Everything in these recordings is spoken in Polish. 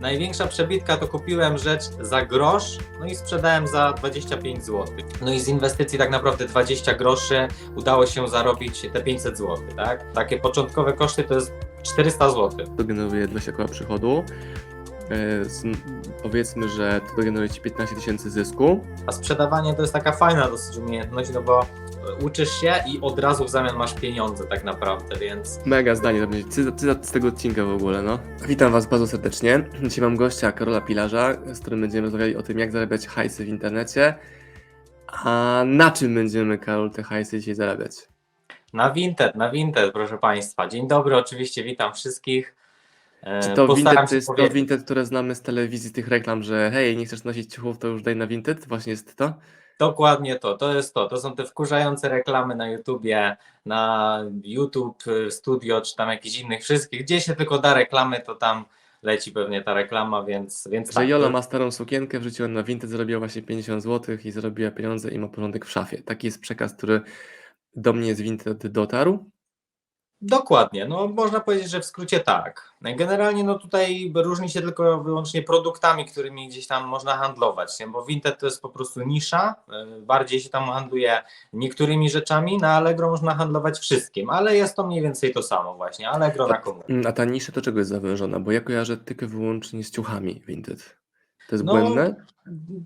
Największa przebitka to kupiłem rzecz za grosz, no i sprzedałem za 25 zł. No i z inwestycji tak naprawdę 20 groszy udało się zarobić te 500 zł, tak? Takie początkowe koszty to jest 400 zł. to generuje 20 koła przychodu. E, Powiedzmy, że to generuje ci 15 tysięcy zysku. A sprzedawanie to jest taka fajna dosyć umiejętność, no bo uczysz się i od razu w zamian masz pieniądze tak naprawdę, więc Mega zdanie, to będzie cytat, cytat z tego odcinka w ogóle, no. Witam Was bardzo serdecznie. Dzisiaj mam gościa Karola Pilarza, z którym będziemy rozmawiali o tym, jak zarabiać hajsy w internecie. A na czym będziemy, Karol, te hajsy dzisiaj zarabiać? na Vinted, na Vinted, proszę Państwa. Dzień dobry, oczywiście witam wszystkich. E, Czy to postaram Vinted to jest to Vinted, które znamy z telewizji, tych reklam, że hej, nie chcesz nosić ciuchów, to już daj na Vinted? Właśnie jest to? Dokładnie to, to jest to. To są te wkurzające reklamy na YouTubie, na YouTube y, Studio, czy tam jakichś innych wszystkich. Gdzie się tylko da reklamy, to tam leci pewnie ta reklama, więc, więc Że tak, Jola to- ma starą sukienkę, wrzuciła na Vinted, zarobiła właśnie 50 zł i zarobiła pieniądze i ma porządek w szafie. Taki jest przekaz, który do mnie z Vinted dotarł. Dokładnie, no można powiedzieć, że w skrócie tak. Generalnie no tutaj różni się tylko wyłącznie produktami, którymi gdzieś tam można handlować, nie? bo Vinted to jest po prostu nisza, y, bardziej się tam handluje niektórymi rzeczami, na Allegro można handlować wszystkim, ale jest to mniej więcej to samo właśnie, Allegro na. Mm, A ta nisza to czego jest zawężona? Bo ja kojarzę tylko wyłącznie z ciuchami Vinted. To jest No, błędne?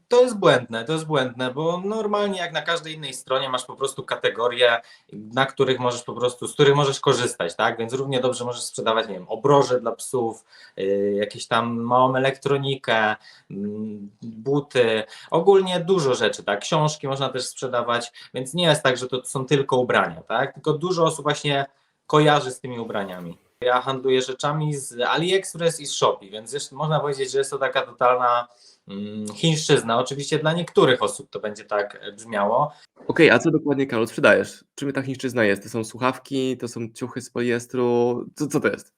To jest błędne, to jest błędne, bo normalnie jak na każdej innej stronie masz po prostu kategorie, na których możesz po prostu, z których możesz korzystać, tak? Więc równie dobrze możesz sprzedawać, nie wiem, obroże dla psów, yy, jakieś tam małą elektronikę, mm, buty, ogólnie dużo rzeczy, tak? Książki można też sprzedawać, więc nie jest tak, że to są tylko ubrania, tak? Tylko dużo osób właśnie kojarzy z tymi ubraniami. Ja handluję rzeczami z AliExpress i z Shopee, więc można powiedzieć, że jest to taka totalna mm, chińszczyzna. Oczywiście dla niektórych osób to będzie tak e, brzmiało. Okej, a co dokładnie, Karol, sprzedajesz? Czym ta chińszczyzna jest? To są słuchawki, to są ciuchy z poliestru? Co, co to jest?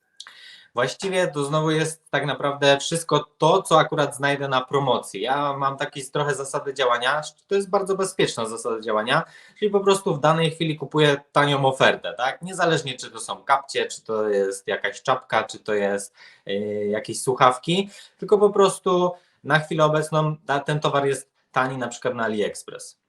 Właściwie to znowu jest tak naprawdę wszystko to, co akurat znajdę na promocji. Ja mam takie trochę zasady działania, to jest bardzo bezpieczna zasada działania, czyli po prostu w danej chwili kupuję tanią ofertę, tak? Niezależnie czy to są kapcie, czy to jest jakaś czapka, czy to jest yy, jakieś słuchawki, tylko po prostu na chwilę obecną ten towar jest tani na przykład na AliExpress.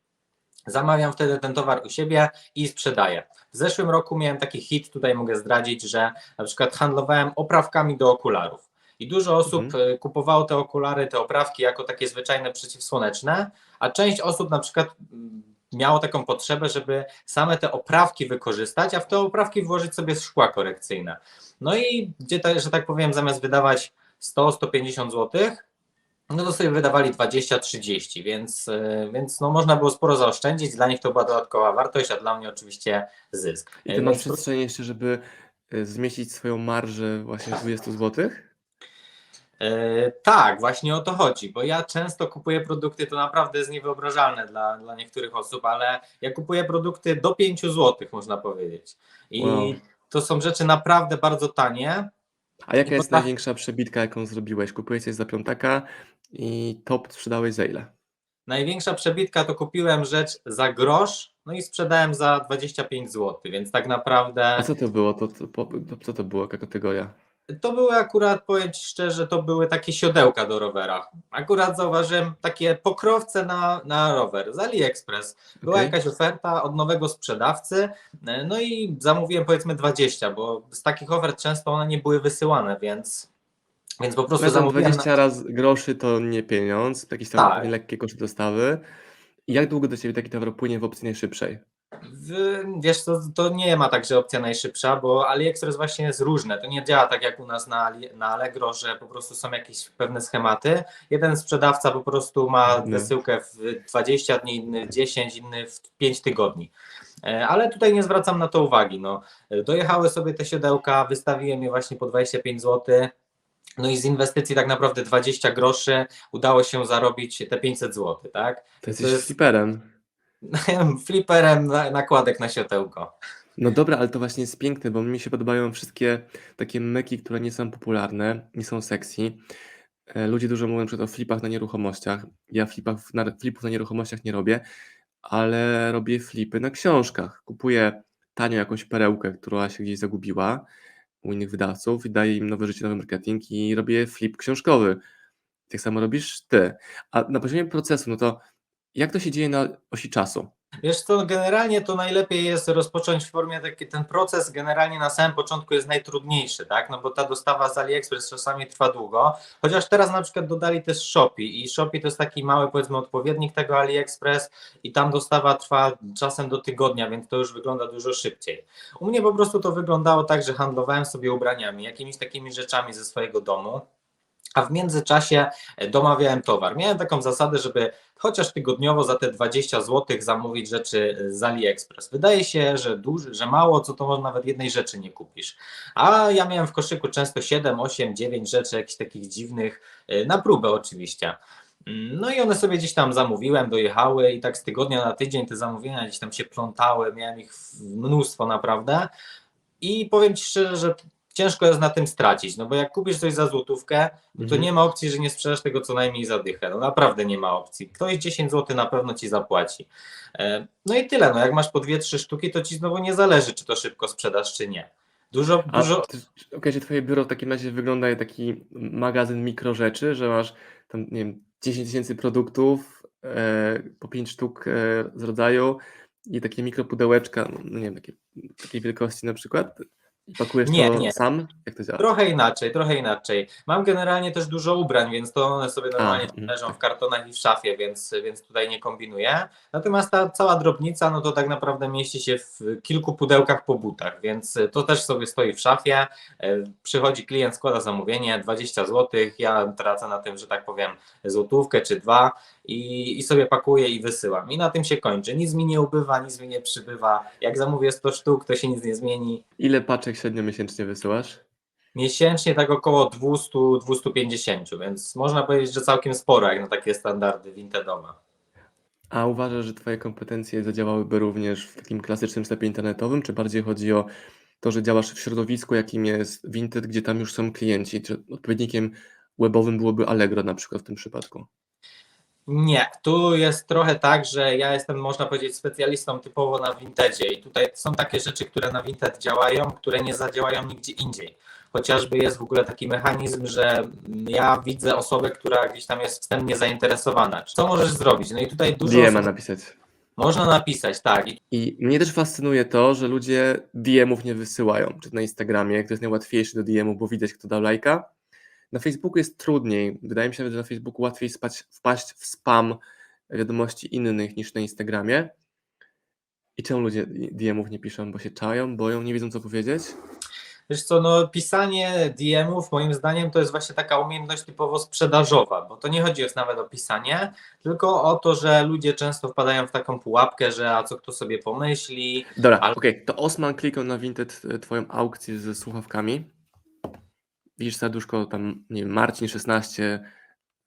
Zamawiam wtedy ten towar u siebie i sprzedaję. W zeszłym roku miałem taki hit, tutaj mogę zdradzić, że na przykład handlowałem oprawkami do okularów. I dużo osób Mhm. y, kupowało te okulary, te oprawki jako takie zwyczajne przeciwsłoneczne, a część osób na przykład mm, miało taką potrzebę, żeby same te oprawki wykorzystać, a w te oprawki włożyć sobie szkła korekcyjne. No i gdzie, to, że tak powiem, zamiast wydawać 100-150 zł, no to sobie wydawali 20-30, więc, y, więc no można było sporo zaoszczędzić. Dla nich to była dodatkowa wartość, a dla mnie oczywiście zysk. I ty masz przestrzeń jeszcze, żeby y, zmieścić swoją marżę właśnie z 20 zł? E, tak, właśnie o to chodzi, bo ja często kupuję produkty, to naprawdę jest niewyobrażalne dla, dla niektórych osób, ale ja kupuję produkty do 5 zł, można powiedzieć. I Wow. to są rzeczy naprawdę bardzo tanie. A jaka jest największa przebitka, jaką zrobiłeś? Kupiłeś coś za piątaka i top sprzedałeś za ile? Największa przebitka to kupiłem rzecz za grosz, no i sprzedałem za 25 zł, więc tak naprawdę. A co to było? To, to, to, co to była jaka kategoria? To były akurat, powiem Ci szczerze, to były takie siodełka do rowera. Akurat zauważyłem takie pokrowce na, na rower z AliExpress. Była Okej. jakaś oferta od nowego sprzedawcy, no i zamówiłem powiedzmy 20, bo z takich ofert często one nie były wysyłane, więc, więc po prostu No tam zamówiłem. 20 raz groszy to nie pieniądz, jakieś tam Tak. lekkie koszty dostawy. I jak długo do Ciebie taki towar płynie w opcji najszybszej? W, wiesz, to, to nie ma tak, że opcja najszybsza, bo AliExpress właśnie jest różne. To nie działa tak jak u nas na, Ali, na Allegro, że po prostu są jakieś pewne schematy. Jeden sprzedawca po prostu ma wysyłkę w 20 dni, inny w 10, inny w 5 tygodni. E, Ale tutaj nie zwracam na to uwagi. No, E, dojechały sobie te siodełka, wystawiłem je właśnie po 25 zł. No i z inwestycji tak naprawdę 20 groszy udało się zarobić te 500 zł, tak? To jesteś jest- fliperem. Fliperem na, nakładek na siodełko. No dobra, ale to właśnie jest piękne, bo mi się podobają wszystkie takie myki, które nie są popularne, nie są sexy. E, Ludzie dużo mówią przed o flipach na nieruchomościach. Ja flipach, na, flipów na nieruchomościach nie robię, ale robię flipy na książkach. Kupuję tanio jakąś perełkę, która się gdzieś zagubiła. U innych wydawców i daję im nowe życie, nowy marketing i robię flip książkowy. Tak samo robisz ty. A na poziomie procesu, no to jak to się dzieje na osi czasu? Wiesz co, generalnie to najlepiej jest rozpocząć w formie taki ten proces generalnie na samym początku jest najtrudniejszy, tak? No bo ta dostawa z AliExpress czasami trwa długo, chociaż teraz na przykład dodali też Shopee i Shopee to jest taki mały powiedzmy odpowiednik tego AliExpress i tam dostawa trwa czasem do tygodnia, więc to już wygląda dużo szybciej. U mnie po prostu to wyglądało tak, że handlowałem sobie ubraniami, jakimiś takimi rzeczami ze swojego domu. A w międzyczasie domawiałem towar. Miałem taką zasadę, żeby chociaż tygodniowo za te 20 zł zamówić rzeczy z AliExpress. Wydaje się, że duży, że mało, co to może nawet jednej rzeczy nie kupisz. A ja miałem w koszyku często 7, 8, 9 rzeczy jakichś takich dziwnych, y, na próbę oczywiście. Mm, No i one sobie gdzieś tam zamówiłem, dojechały i tak z tygodnia na tydzień te zamówienia gdzieś tam się plątały, miałem ich mnóstwo naprawdę. I powiem Ci szczerze, że ciężko jest na tym stracić, no bo jak kupisz coś za złotówkę, to Mhm. nie ma opcji, że nie sprzedasz tego co najmniej za dychę. No naprawdę nie ma opcji. Ktoś 10 zł na pewno ci zapłaci. E, No i tyle. No jak masz po 2-3 sztuki, to ci znowu nie zależy, czy to szybko sprzedasz, czy nie. Dużo, A dużo. okej, czy twoje biuro w takim razie wygląda jak taki magazyn mikrorzeczy, że masz tam, nie wiem, 10 tysięcy produktów, e, po 5 sztuk e, z rodzaju i takie mikropudełeczka, no nie wiem, takie, takiej wielkości na przykład pakujesz Nie, to nie. sam? Jak to działa? Trochę inaczej, trochę inaczej. Mam generalnie też dużo ubrań, więc to one sobie normalnie mhm, leżą tak. w kartonach i w szafie, więc, więc tutaj nie kombinuję. Natomiast ta cała drobnica, no to tak naprawdę mieści się w kilku pudełkach po butach, więc to też sobie stoi w szafie. E, Przychodzi klient, składa zamówienie, 20 zł, ja tracę na tym, że tak powiem, złotówkę czy dwa i, i sobie pakuję i wysyłam. I na tym się kończy. Nic mi nie ubywa, nic mi nie przybywa. Jak zamówię 100 sztuk, to się nic nie zmieni. Ile paczek średnio miesięcznie wysyłasz? Miesięcznie tak około 200-250, więc można powiedzieć, że całkiem sporo jak na takie standardy vintage'owe. A uważasz, że twoje kompetencje zadziałałyby również w takim klasycznym sklepie internetowym, czy bardziej chodzi o to, że działasz w środowisku, jakim jest Vinted, gdzie tam już są klienci? Czy odpowiednikiem webowym byłoby Allegro na przykład w tym przypadku? Nie, tu jest trochę tak, że ja jestem, można powiedzieć, specjalistą typowo na Vintage i tutaj są takie rzeczy, które na Vinted działają, które nie zadziałają nigdzie indziej. Chociażby jest w ogóle taki mechanizm, że ja widzę osobę, która gdzieś tam jest wstępnie zainteresowana. Co możesz zrobić? No i tutaj dużo DM-a osób napisać. można napisać, tak. I mnie też fascynuje to, że ludzie DM-ów nie wysyłają, czy na Instagramie, to jest najłatwiejszy do DM-u, bo widać, kto dał lajka. Na Facebooku jest trudniej. Wydaje mi się, że na Facebooku łatwiej spać, wpaść w spam wiadomości innych niż na Instagramie. I czemu ludzie DM-ów nie piszą? Bo się czają, boją, nie wiedzą co powiedzieć? Wiesz co, no pisanie DM-ów moim zdaniem to jest właśnie taka umiejętność typowo sprzedażowa, bo to nie chodzi już nawet o pisanie, tylko o to, że ludzie często wpadają w taką pułapkę, że a co kto sobie pomyśli. Dobra, Ale- okej, to Osman klikał na Vinted e, twoją aukcję ze słuchawkami. Widzisz serduszko tam, nie wiem, Marcin 16,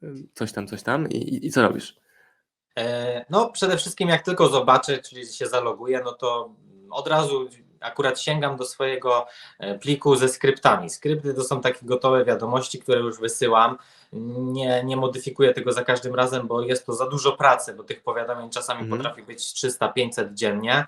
y, coś tam, coś tam i, i, co robisz? E, No przede wszystkim jak tylko zobaczę, czyli się zaloguję, no to od razu akurat sięgam do swojego e, pliku ze skryptami. Skrypty to są takie gotowe wiadomości, które już wysyłam. Nie, nie modyfikuję tego za każdym razem, bo jest to za dużo pracy, bo tych powiadomień czasami Mhm. potrafi być 300-500 dziennie.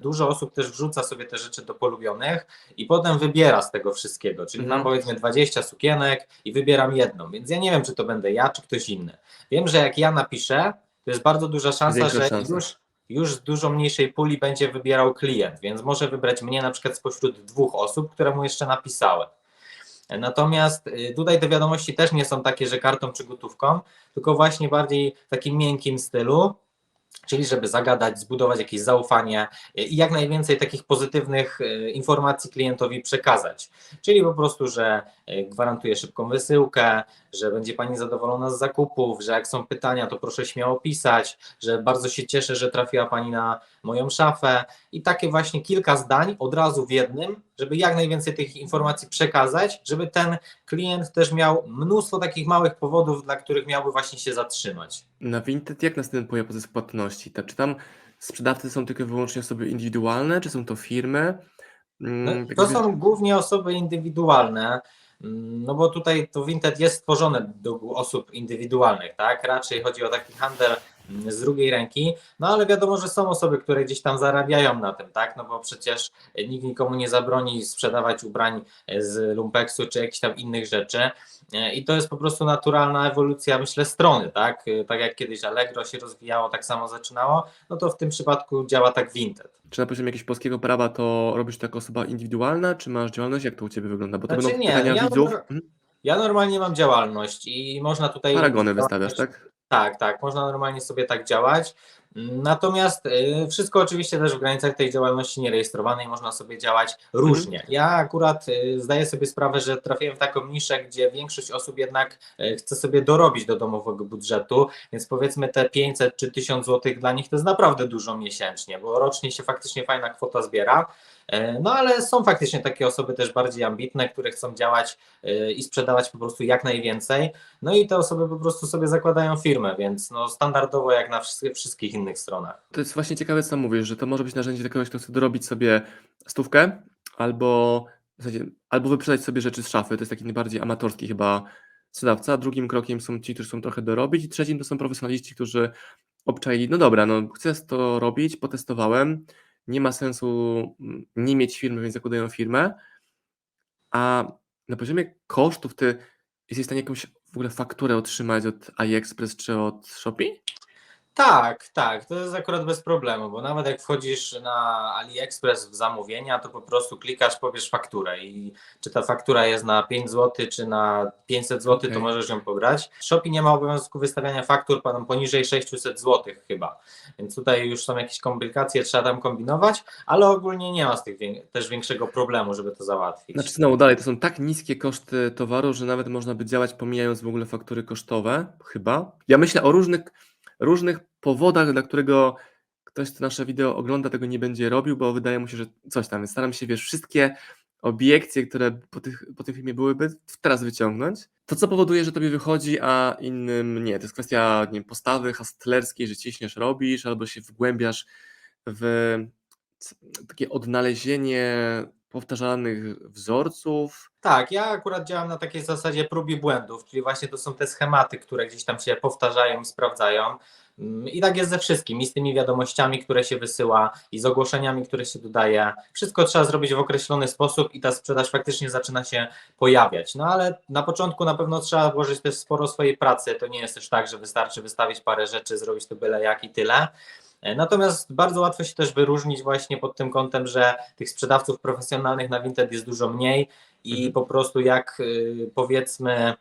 Dużo osób też wrzuca sobie te rzeczy do polubionych i potem wybiera z tego wszystkiego. Czyli Mhm. mam powiedzmy 20 sukienek i wybieram jedną, więc ja nie wiem, czy to będę ja, czy ktoś inny. Wiem, że jak ja napiszę, to jest bardzo duża szansa, Większa że szansa. już, już z dużo mniejszej puli będzie wybierał klient, więc może wybrać mnie na przykład spośród dwóch osób, które mu jeszcze napisały. Natomiast y, tutaj te wiadomości też nie są takie, że kartą czy gotówką, tylko właśnie bardziej w takim miękkim stylu, czyli żeby zagadać, zbudować jakieś zaufanie i jak najwięcej takich pozytywnych y, informacji klientowi przekazać. Czyli po prostu, że y, gwarantuję szybką wysyłkę, że będzie Pani zadowolona z zakupów, że jak są pytania, to proszę śmiało pisać, że bardzo się cieszę, że trafiła Pani na moją szafę i takie właśnie kilka zdań od razu w jednym, żeby jak najwięcej tych informacji przekazać, żeby ten klient też miał mnóstwo takich małych powodów, dla których miałby właśnie się zatrzymać. Na Vinted jak następuje proces płatności? Ta- Czy tam sprzedawcy są tylko i wyłącznie osoby indywidualne, czy są to firmy? No, Mm, tak to są głównie osoby indywidualne, mm, no bo tutaj to Vinted jest stworzone do osób indywidualnych, tak? Raczej chodzi o taki handel z drugiej ręki, no ale wiadomo, że są osoby, które gdzieś tam zarabiają na tym, tak, no bo przecież nikt nikomu nie zabroni sprzedawać ubrań z lumpeksu czy jakichś tam innych rzeczy E, i to jest po prostu naturalna ewolucja, myślę, strony, tak, E, tak jak kiedyś Allegro się rozwijało, tak samo zaczynało, no to w tym przypadku działa tak Vinted. Czy na poziomie jakiegoś polskiego prawa to robisz to jako osoba indywidualna, czy masz działalność? Jak to u Ciebie wygląda? Bo to Znaczy będą nie, pytania ja widzów. Ja normalnie mam działalność i można tutaj... Paragony wystawiasz, tak? Tak, tak, można normalnie sobie tak działać. Natomiast y, wszystko oczywiście też w granicach tej działalności nierejestrowanej można sobie działać różnie. Ja akurat y, zdaję sobie sprawę, że trafiłem w taką niszę, gdzie większość osób jednak y, chce sobie dorobić do domowego budżetu, więc powiedzmy te 500 czy 1000 zł dla nich to jest naprawdę dużo miesięcznie, bo rocznie się faktycznie fajna kwota zbiera. E, No ale są faktycznie takie osoby też bardziej ambitne, które chcą działać y, i sprzedawać po prostu jak najwięcej. No i te osoby po prostu sobie zakładają firmę, więc no standardowo jak na wszystkich, innych stronach. To jest właśnie ciekawe, co mówisz, że to może być narzędzie dla kogoś, kto chce dorobić sobie stówkę, albo, w zasadzie, albo wyprzedać sobie rzeczy z szafy. To jest taki najbardziej amatorski chyba sprzedawca. Drugim krokiem są ci, którzy chcą trochę dorobić, i trzecim to są profesjonaliści, którzy obczaili, no dobra, no chcę to robić, potestowałem, nie ma sensu mm, nie mieć firmy, więc zakładają firmę, a na poziomie kosztów ty jesteś w stanie jakąś w ogóle fakturę otrzymać od AliExpress czy od Shopee? Tak, tak, to jest akurat bez problemu, bo nawet jak wchodzisz na AliExpress w zamówienia, to po prostu klikasz, powiesz fakturę i czy ta faktura jest na 5 zł, czy na 500 zł, Okej. to możesz ją pobrać. Shopee nie ma obowiązku wystawiania faktur panom poniżej 600 zł chyba, więc tutaj już są jakieś komplikacje, trzeba tam kombinować, ale ogólnie nie ma z tych też większego problemu, żeby to załatwić. Znaczy znowu dalej, to są tak niskie koszty towaru, że nawet można by działać pomijając w ogóle faktury kosztowe, chyba. Ja myślę o różnych, różnych powodach, dla którego ktoś, kto nasze wideo ogląda, tego nie będzie robił, bo wydaje mu się, że coś tam, więc staram się, wiesz, wszystkie obiekcje, które po, tych, po tym filmie byłyby, teraz wyciągnąć. To, co powoduje, że tobie wychodzi, a innym nie. To jest kwestia nie wiem, postawy hastlerskiej, że ciśniesz, robisz, albo się wgłębiasz w takie odnalezienie powtarzalnych wzorców. Tak, ja akurat działam na takiej zasadzie prób i błędów, czyli właśnie to są te schematy, które gdzieś tam się powtarzają sprawdzają. Mm, I tak jest ze wszystkim, i z tymi wiadomościami, które się wysyła, i z ogłoszeniami, które się dodaje. Wszystko trzeba zrobić w określony sposób i ta sprzedaż faktycznie zaczyna się pojawiać. No ale na początku na pewno trzeba włożyć też sporo swojej pracy. To nie jest też tak, że wystarczy wystawić parę rzeczy, zrobić to byle jak i tyle. E, Natomiast bardzo łatwo się też wyróżnić właśnie pod tym kątem, że tych sprzedawców profesjonalnych na Vinted jest dużo mniej i Mhm. po prostu jak y, powiedzmy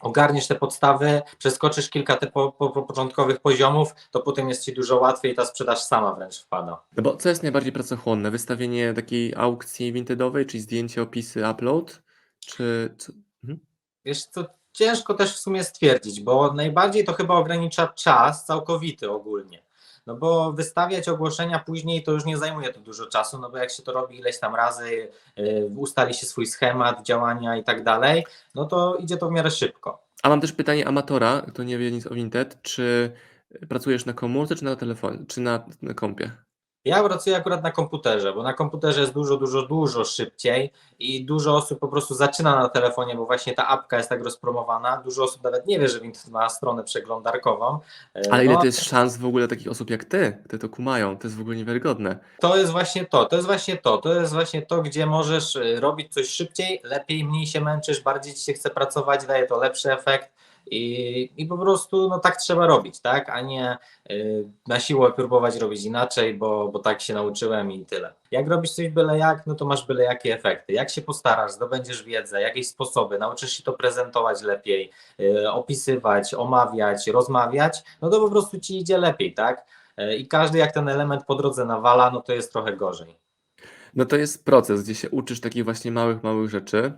ogarniesz te podstawy, przeskoczysz kilka te po, po, po początkowych poziomów, to potem jest Ci dużo łatwiej i ta sprzedaż sama wręcz wpada. No bo co jest najbardziej pracochłonne? Wystawienie takiej aukcji vintedowej, czyli zdjęcie, opisy, upload? Czy co? Mhm. Wiesz, to ciężko też w sumie stwierdzić, bo najbardziej to chyba ogranicza czas całkowity ogólnie. No bo wystawiać ogłoszenia później to już nie zajmuje to dużo czasu, no bo jak się to robi ileś tam razy, yy, ustali się swój schemat działania i tak dalej, no to idzie to w miarę szybko. A mam też pytanie amatora, kto nie wie nic o Vinted. Czy pracujesz na komórce, czy na telefonie, czy na, na kompie? Ja pracuję akurat na komputerze, bo na komputerze jest dużo, dużo, dużo szybciej i dużo osób po prostu zaczyna na telefonie, bo właśnie ta apka jest tak rozpromowana. Dużo osób nawet nie wie, że Vinted ma stronę przeglądarkową. E, Ale ile no, to jest szans w ogóle takich osób jak ty, które to kumają? To jest w ogóle niewiarygodne. To jest właśnie to, to jest właśnie to, to jest właśnie to, gdzie możesz y, robić coś szybciej, lepiej, mniej się męczysz, bardziej ci się chce pracować, daje to lepszy efekt i, i po prostu no tak trzeba robić, tak, a nie y, na siłę próbować robić inaczej, bo, bo tak się nauczyłem i tyle. Jak robisz coś byle jak, no to masz byle jakie efekty. Jak się postarasz, zdobędziesz wiedzę, jakieś sposoby, nauczysz się to prezentować lepiej, y, opisywać, omawiać, rozmawiać, no to po prostu ci idzie lepiej, tak? Y, I każdy jak ten element po drodze nawala, no to jest trochę gorzej. No to jest proces, gdzie się uczysz takich właśnie małych, małych rzeczy.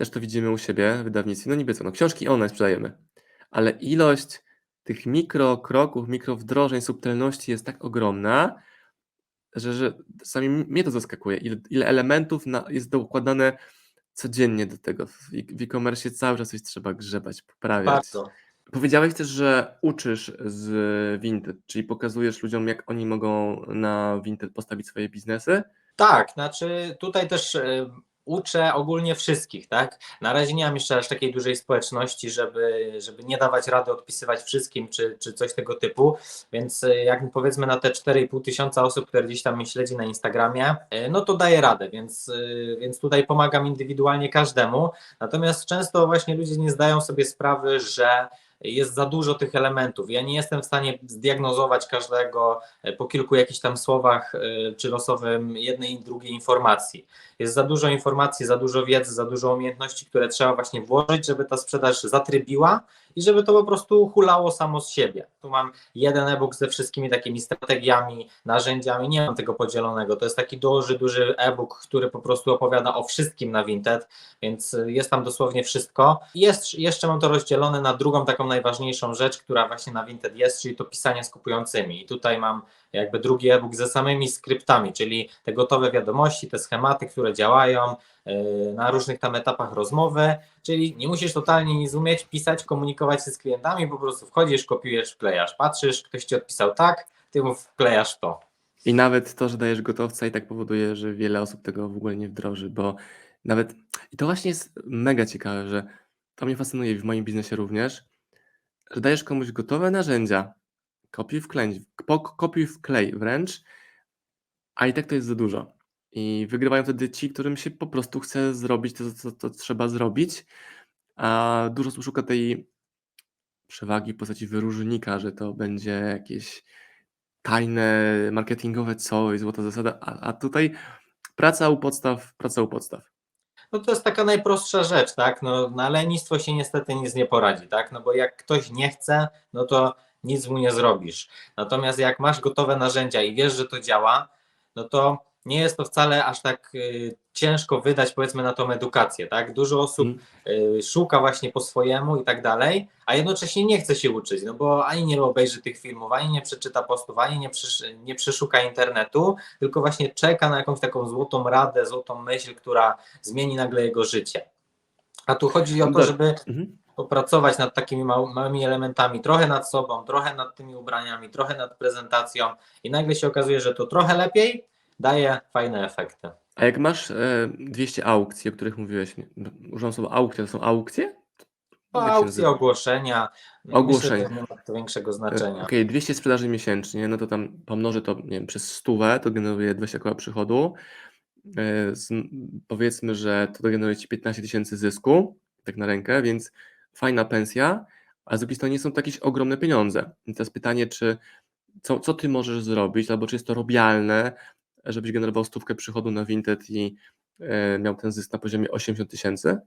Też to widzimy u siebie w wydawnictwie. No niby co, no książki online sprzedajemy, ale ilość tych mikrokroków, mikrowdrożeń, subtelności jest tak ogromna, że, że czasami mnie to zaskakuje, ile, ile elementów na, jest dokładane codziennie do tego. W, e-commerce cały czas coś trzeba grzebać, poprawiać. Bardzo. Powiedziałeś też, że uczysz z Vinted, czyli pokazujesz ludziom, jak oni mogą na Vinted postawić swoje biznesy. Tak, znaczy tutaj też y, uczę ogólnie wszystkich, tak? Na razie nie mam jeszcze aż takiej dużej społeczności, żeby, żeby nie dawać rady odpisywać wszystkim, czy, czy coś tego typu, więc y, jak powiedzmy na te 4,5 tysiąca osób, które gdzieś tam mnie śledzi na Instagramie, y, no to daję radę, więc, y, więc tutaj pomagam indywidualnie każdemu, natomiast często właśnie ludzie nie zdają sobie sprawy, że jest za dużo tych elementów. Ja nie jestem w stanie zdiagnozować każdego e, po kilku jakichś tam słowach e, czy losowym jednej i drugiej informacji. Jest za dużo informacji, za dużo wiedzy, za dużo umiejętności, które trzeba właśnie włożyć, żeby ta sprzedaż zatrybiła i żeby to po prostu hulało samo z siebie. Tu mam jeden e-book ze wszystkimi takimi strategiami, narzędziami, nie mam tego podzielonego. To jest taki duży, duży e-book, który po prostu opowiada o wszystkim na Vinted, więc y, jest tam dosłownie wszystko. Jest, jeszcze mam to rozdzielone na drugą taką najważniejszą rzecz, która właśnie na Vinted jest, czyli to pisanie z kupującymi. I tutaj mam jakby drugi e-book ze samymi skryptami, czyli te gotowe wiadomości, te schematy, które działają yy, na różnych tam etapach rozmowy, czyli nie musisz totalnie nic umieć, pisać, komunikować się z klientami, po prostu wchodzisz, kopiujesz, wklejasz, patrzysz, ktoś ci odpisał tak, ty mu wklejasz to. I nawet to, że dajesz gotowca i tak powoduje, że wiele osób tego w ogóle nie wdroży, bo nawet i to właśnie jest mega ciekawe, że to mnie fascynuje w moim biznesie również, że dajesz komuś gotowe narzędzia, kopiuj wklej, kopiuj wklej wręcz, a i tak to jest za dużo. I wygrywają wtedy ci, którym się po prostu chce zrobić to, co trzeba zrobić, a dużo szuka tej przewagi w postaci wyróżnika, że to będzie jakieś tajne, marketingowe coś, złota zasada, a, a tutaj praca u podstaw, praca u podstaw. No to jest taka najprostsza rzecz, tak? No, na lenistwo się niestety nic nie poradzi, tak? No bo jak ktoś nie chce, no to nic mu nie zrobisz. Natomiast jak masz gotowe narzędzia i wiesz, że to działa, no to nie jest to wcale aż tak y, ciężko wydać powiedzmy na tą edukację, tak? Dużo osób Mm. y, szuka właśnie po swojemu i tak dalej, a jednocześnie nie chce się uczyć, no bo ani nie obejrzy tych filmów, ani nie przeczyta postów, ani nie, nie przeszuka internetu, tylko właśnie czeka na jakąś taką złotą radę, złotą myśl, która zmieni nagle jego życie. A tu chodzi o to, żeby Mhm. Popracować nad takimi mał- małymi elementami, trochę nad sobą, trochę nad tymi ubraniami, trochę nad prezentacją i nagle się okazuje, że to trochę lepiej daje fajne efekty. A jak masz e, 200 aukcji, o których mówiłeś, używam słowa aukcje, to są aukcje? Aukcje, ogłoszenia, Ogłoszenia. myślę, nie ma to większego E, znaczenia. Okej, 200 sprzedaży miesięcznie, no to tam pomnożę to nie wiem, przez stówę, to generuje 20 koła przychodu. E, z, powiedzmy, że to generuje Ci 15 tysięcy zysku, tak na rękę, więc fajna pensja, a z drugiej strony nie są to jakieś ogromne pieniądze. I teraz pytanie, czy co, co Ty możesz zrobić, albo czy jest to robialne, żebyś generował stówkę przychodu na Vinted i e, miał ten zysk na poziomie 80 tysięcy?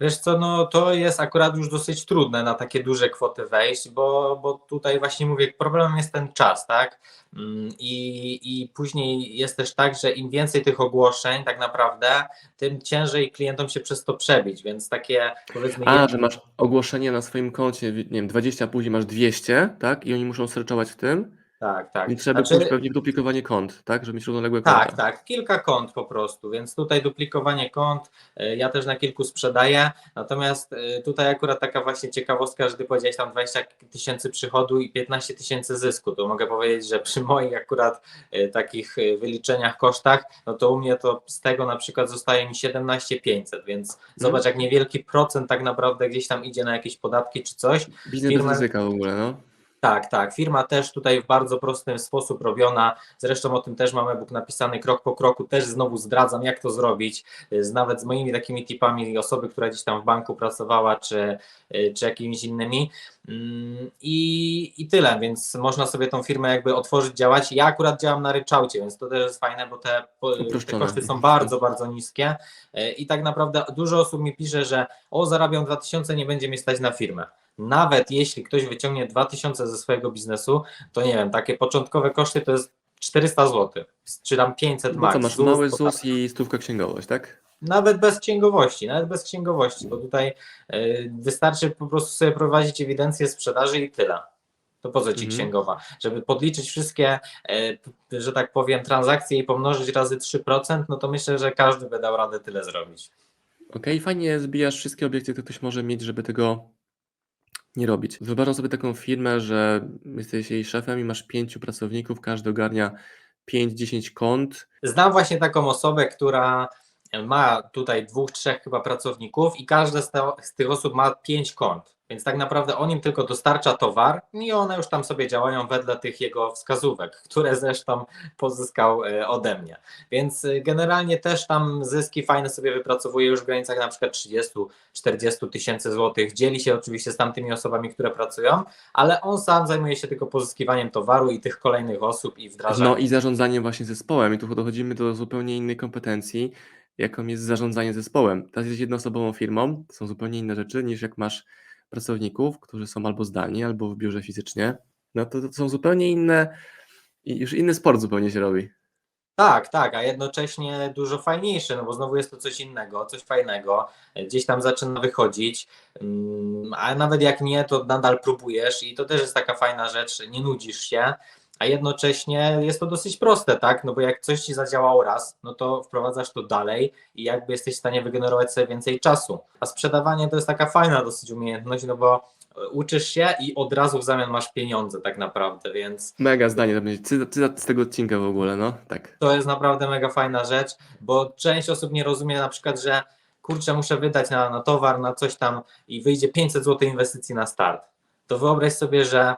Wiesz co, no to jest akurat już dosyć trudne na takie duże kwoty wejść, bo, bo tutaj właśnie mówię, problemem jest ten czas, tak? Mm, I, I później jest też tak, że im więcej tych ogłoszeń tak naprawdę, tym ciężej klientom się przez to przebić, więc takie powiedzmy... A, że masz ogłoszenie na swoim koncie, nie wiem, 20, a później masz 200, tak? I oni muszą searchować w tym. Tak, tak. Więc trzeba Znaczy- pewnie duplikowanie kont, tak? Żeby mieć równoległe Tak, konta. tak, kilka kont po prostu, więc tutaj duplikowanie kont, y, ja też na kilku sprzedaję, natomiast y, tutaj akurat taka właśnie ciekawostka, że ty powiedziałeś tam 20 tysięcy przychodu i 15 tysięcy zysku, to mogę powiedzieć, że przy moich akurat y, takich wyliczeniach, kosztach, no to u mnie to z tego na przykład zostaje mi 17 500, więc zobacz jak niewielki procent tak naprawdę gdzieś tam idzie na jakieś podatki czy coś, Biznes Firma- ryzyka w ogóle, no. Tak, tak. Firma też tutaj w bardzo prosty sposób robiona. Zresztą o tym też mamy e-book napisany krok po kroku. Też znowu zdradzam, jak to zrobić. Z, nawet z moimi takimi tipami osoby, która gdzieś tam w banku pracowała, czy, czy jakimiś innymi. Mm, I, I tyle, więc można sobie tą firmę jakby otworzyć, działać. Ja akurat działam na ryczałcie, więc to też jest fajne, bo te, te koszty są bardzo, bardzo niskie. E, I tak naprawdę dużo osób mi pisze, że o, zarabiam 2000, nie będzie mnie stać na firmę. Nawet jeśli ktoś wyciągnie 2000 ze swojego biznesu, to nie wiem, takie początkowe koszty to jest 400 zł, czy tam 500 Bo max. co, masz ZUS, mały. ZUS i stówka księgowość, tak? Nawet bez księgowości, nawet bez księgowości, bo tutaj y, wystarczy po prostu sobie prowadzić ewidencję sprzedaży i tyle. To po co ci Mhm. księgowa? Żeby podliczyć wszystkie, y, że tak powiem, transakcje i pomnożyć razy 3%, no to myślę, że każdy by dał radę tyle zrobić. Okej, fajnie zbijasz wszystkie obiekty, które ktoś może mieć, żeby tego nie robić. Wyobrażam sobie taką firmę, że jesteś jej szefem i masz pięciu pracowników, każdy ogarnia 5-10 kont. Znam właśnie taką osobę, która ma tutaj dwóch, trzech chyba pracowników i każde z, z tych osób ma pięć kont. Więc tak naprawdę on im tylko dostarcza towar i one już tam sobie działają wedle tych jego wskazówek, które zresztą pozyskał e, ode mnie. Więc e, generalnie też tam zyski fajne sobie wypracowuje już w granicach na przykład 30-40 tysięcy złotych. Dzieli się oczywiście z tamtymi osobami, które pracują, ale on sam zajmuje się tylko pozyskiwaniem towaru i tych kolejnych osób i wdrażaniem. No i zarządzaniem właśnie zespołem. I tu dochodzimy do zupełnie innej kompetencji, jaką jest zarządzanie zespołem. Teraz jesteś jednoosobową firmą, to są zupełnie inne rzeczy niż jak masz pracowników, którzy są albo zdalni, albo w biurze fizycznie. No to, to są zupełnie inne już inny sport zupełnie się robi. Tak, tak, a jednocześnie dużo fajniejsze, no bo znowu jest to coś innego, coś fajnego, gdzieś tam zaczyna wychodzić, mm, a nawet jak nie, to nadal próbujesz i to też jest taka fajna rzecz, nie nudzisz się, a jednocześnie jest to dosyć proste, tak, no bo jak coś ci zadziałało raz, no to wprowadzasz to dalej i jakby jesteś w stanie wygenerować sobie więcej czasu, a sprzedawanie to jest taka fajna dosyć umiejętność, no bo uczysz się i od razu w zamian masz pieniądze tak naprawdę, więc Mega zdanie, to będzie cytat, cytat z tego odcinka w ogóle, no tak. to jest naprawdę mega fajna rzecz, bo część osób nie rozumie na przykład, że kurczę, muszę wydać na, na towar, na coś tam i wyjdzie 500 zł inwestycji na start. To wyobraź sobie, że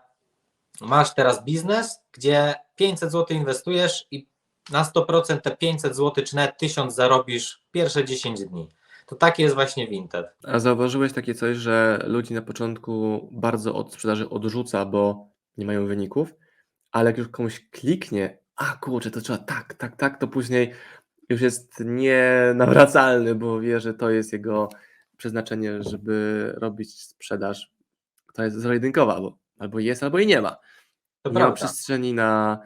masz teraz biznes, gdzie 500 zł inwestujesz i na 100% te 500 zł czy nawet 1000 zarobisz pierwsze 10 dni. To takie jest właśnie Vinted. A zauważyłeś takie coś, że ludzi na początku bardzo od sprzedaży odrzuca, bo nie mają wyników, ale jak już komuś kliknie, a kurczę, to trzeba tak, tak, tak, to później już jest nienawracalny, bo wie, że to jest jego przeznaczenie, żeby robić sprzedaż. To jest zero-jedynkowa, bo albo jest, albo i nie ma. To nie ma prawda. przestrzeni na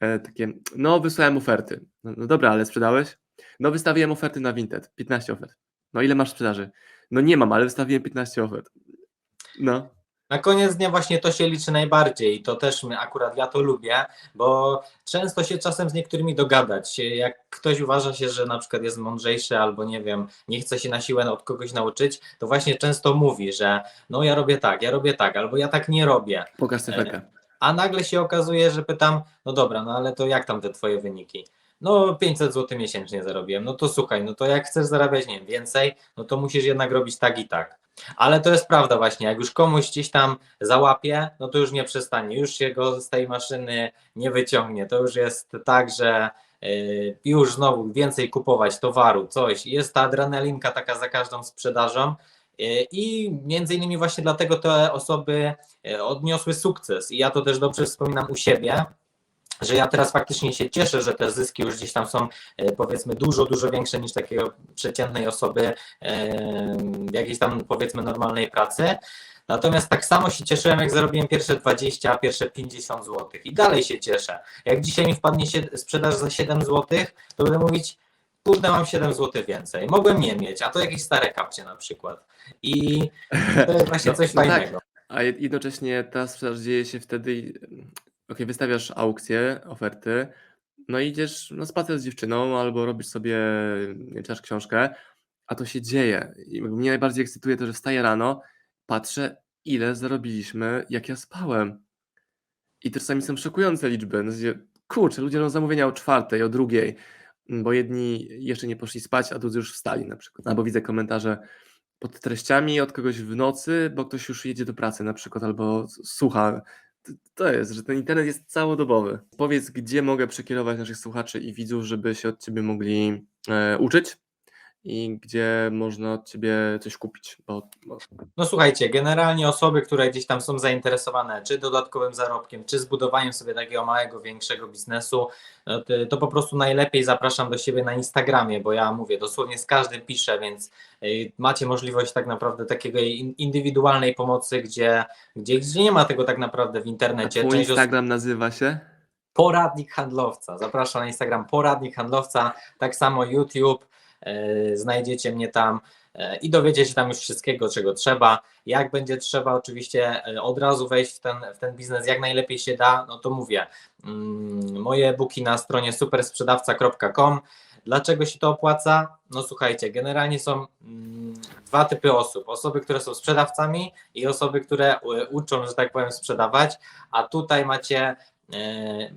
e, takie, no wysłałem oferty. No, no dobra, ale sprzedałeś? No wystawiłem oferty na Vinted, 15 ofert. No ile masz sprzedaży? No nie mam, ale wystawiłem 15 ofert. No, Na koniec dnia właśnie to się liczy najbardziej i to też my, akurat ja to lubię, bo często się czasem z niektórymi dogadać. Jak ktoś uważa się, że na przykład jest mądrzejszy albo nie wiem, nie chce się na siłę od kogoś nauczyć, to właśnie często mówi, że no ja robię tak, ja robię tak, albo ja tak nie robię. pokaż cyferkę. A nagle się okazuje, że pytam, no dobra, no ale to jak tam te twoje wyniki? No 500 zł miesięcznie zarobiłem. No to słuchaj, no to jak chcesz zarabiać, nie wiem, więcej, no to musisz jednak robić tak i tak. Ale to jest prawda właśnie, jak już komuś gdzieś tam załapie, no to już nie przestanie, już się go z tej maszyny nie wyciągnie. To już jest tak, że yy, już znowu więcej kupować towaru, coś. Jest ta adrenalinka taka za każdą sprzedażą. Yy, I między innymi właśnie dlatego te osoby yy, odniosły sukces. I ja to też dobrze wspominam u siebie, że ja teraz faktycznie się cieszę, że te zyski już gdzieś tam są e, powiedzmy dużo, dużo większe niż takiego przeciętnej osoby e, w jakiejś tam powiedzmy normalnej pracy. Natomiast tak samo się cieszyłem, jak zarobiłem pierwsze 20, a pierwsze 50 zł. I dalej się cieszę. Jak dzisiaj mi wpadnie sprzedaż za 7 zł, to będę mówić, kurde, mam 7 zł więcej. Mogłem nie mieć, a to jakieś stare kapcie na przykład. I to jest właśnie No, coś no tak. fajnego. A jed- jednocześnie ta sprzedaż dzieje się wtedy, ok, wystawiasz aukcję, oferty, no i idziesz na spacer z dziewczyną albo robisz sobie, czytasz książkę, a to się dzieje. I mnie najbardziej ekscytuje to, że wstaję rano, patrzę, ile zarobiliśmy, jak ja spałem. I to czasami są szokujące liczby. Gdzie, kurczę, ludzie robią zamówienia o czwartej, o drugiej, bo jedni jeszcze nie poszli spać, a drudzy już wstali na przykład. Albo widzę komentarze pod treściami od kogoś w nocy, bo ktoś już jedzie do pracy na przykład, albo słucha. To- jest, że ten internet jest całodobowy. Powiedz, gdzie mogę przekierować naszych słuchaczy i widzów, żeby się od Ciebie mogli e, uczyć i gdzie można od Ciebie coś kupić, bo, bo No słuchajcie, generalnie osoby, które gdzieś tam są zainteresowane czy dodatkowym zarobkiem, czy zbudowaniem sobie takiego małego, większego biznesu, no to, po prostu najlepiej zapraszam do siebie na Instagramie, bo ja mówię, dosłownie z każdym piszę, więc y, macie możliwość tak naprawdę takiego in- indywidualnej pomocy, gdzie, gdzie, gdzie nie ma tego tak naprawdę w a internecie. Osób- Instagram nazywa się? Poradnik handlowca. Zapraszam na Instagram Poradnik handlowca, tak samo YouTube. E, znajdziecie mnie tam e, i dowiecie się tam już wszystkiego, czego trzeba. Jak będzie trzeba, oczywiście e, od razu wejść w ten, w ten biznes jak najlepiej się da, no to mówię. Mm, moje e-booki na stronie supersprzedawca.com. Dlaczego się to opłaca? No słuchajcie, generalnie są mm, dwa typy osób. Osoby, które są sprzedawcami i osoby, które uczą, że tak powiem, sprzedawać, a tutaj macie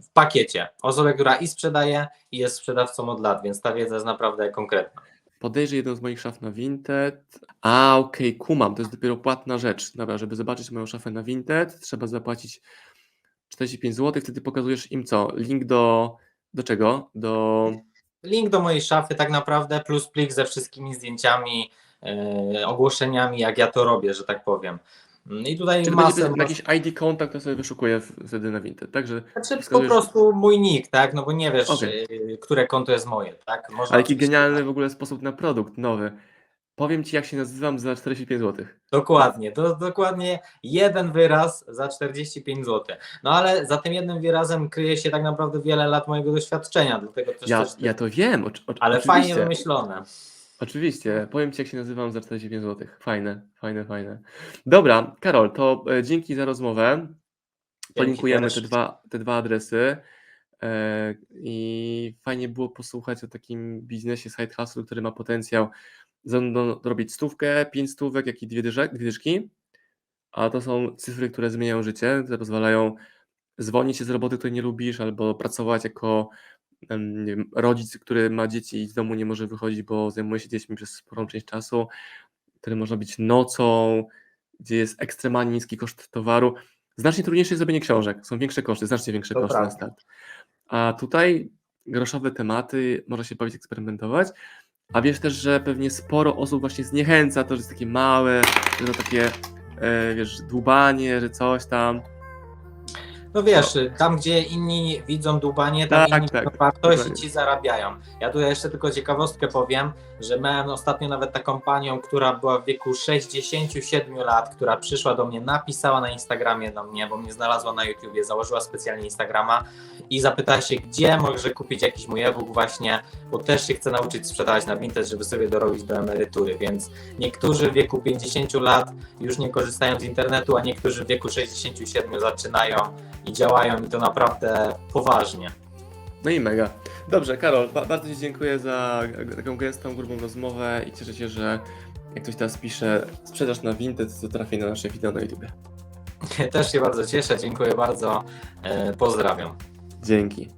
w pakiecie osobę, która i sprzedaje, i jest sprzedawcą od lat, więc ta wiedza jest naprawdę konkretna. Podejrzyj jedną z moich szaf na Vinted. A, okej, kumam, to jest dopiero płatna rzecz. Dobra, żeby zobaczyć moją szafę na Vinted, trzeba zapłacić 45 zł, wtedy pokazujesz im co? Link do, do czego? Do... Link do mojej szafy tak naprawdę, plus plik ze wszystkimi zdjęciami, e, ogłoszeniami, jak ja to robię, że tak powiem. Mm, I tutaj Czy to będzie masę... wtedy jakiś ID kontakt, to sobie wyszukuję w- wtedy na Vinted, także... Znaczy po wskazujesz- prostu mój nick, tak? No bo nie wiesz, e, które konto jest moje, tak? Można Ale jaki genialny w ogóle sposób na produkt nowy. Powiem Ci, jak się nazywam za 45 zł. Dokładnie, to dokładnie jeden wyraz za 45 zł. No ale za tym jednym wyrazem kryje się tak naprawdę wiele lat mojego doświadczenia, dlatego też, Ja, też ja to wiem, ocz, ocz, ale oczywiście. fajnie wymyślone. Oczywiście, powiem Ci, jak się nazywam za 45 zł. Fajne, fajne, fajne. Dobra, Karol, to e, dzięki za rozmowę. Polinkujemy też. te dwa, te dwa adresy. E, I fajnie było posłuchać o takim biznesie side hustle, który ma potencjał zarówno robić stówkę, pięć stówek, jak i dwie, dyżek, dwie dyszki. A to są cyfry, które zmieniają życie, które pozwalają zwolnić się z roboty, której nie lubisz, albo pracować jako rodzic, który ma dzieci i z domu nie może wychodzić, bo zajmuje się dziećmi przez sporą część czasu, który można być nocą, gdzie jest ekstremalnie niski koszt towaru. Znacznie trudniejsze jest zrobienie książek, są większe koszty, znacznie większe To koszty na prawda. start. A tutaj groszowe tematy, można się bawić, eksperymentować, a wiesz też, że pewnie sporo osób właśnie zniechęca to, że jest takie małe, że to takie, e, wiesz, dłubanie, że coś tam. No wiesz, tam gdzie inni widzą dłubanie, tam Tak, inni tak, widzą wartość i ci zarabiają. Ja tutaj jeszcze tylko ciekawostkę powiem, że miałem ostatnio nawet taką panią, która była w wieku 67 lat, która przyszła do mnie, napisała na Instagramie do mnie, bo mnie znalazła na YouTubie, założyła specjalnie Instagrama i zapytała się, gdzie może kupić jakiś mój e-book właśnie, bo też się chce nauczyć sprzedawać na Vinted, żeby sobie dorobić do emerytury, więc niektórzy w wieku 50 lat już nie korzystają z internetu, a niektórzy w wieku 67 zaczynają i działają i to naprawdę poważnie. No i mega. Dobrze, Karol, ba- bardzo Ci dziękuję za g- taką gęstą, grubą rozmowę i cieszę się, że jak ktoś teraz pisze sprzedaż na Vinted, to trafi na nasze wideo na YouTube. Też się bardzo cieszę, dziękuję bardzo, e, pozdrawiam. Dzięki.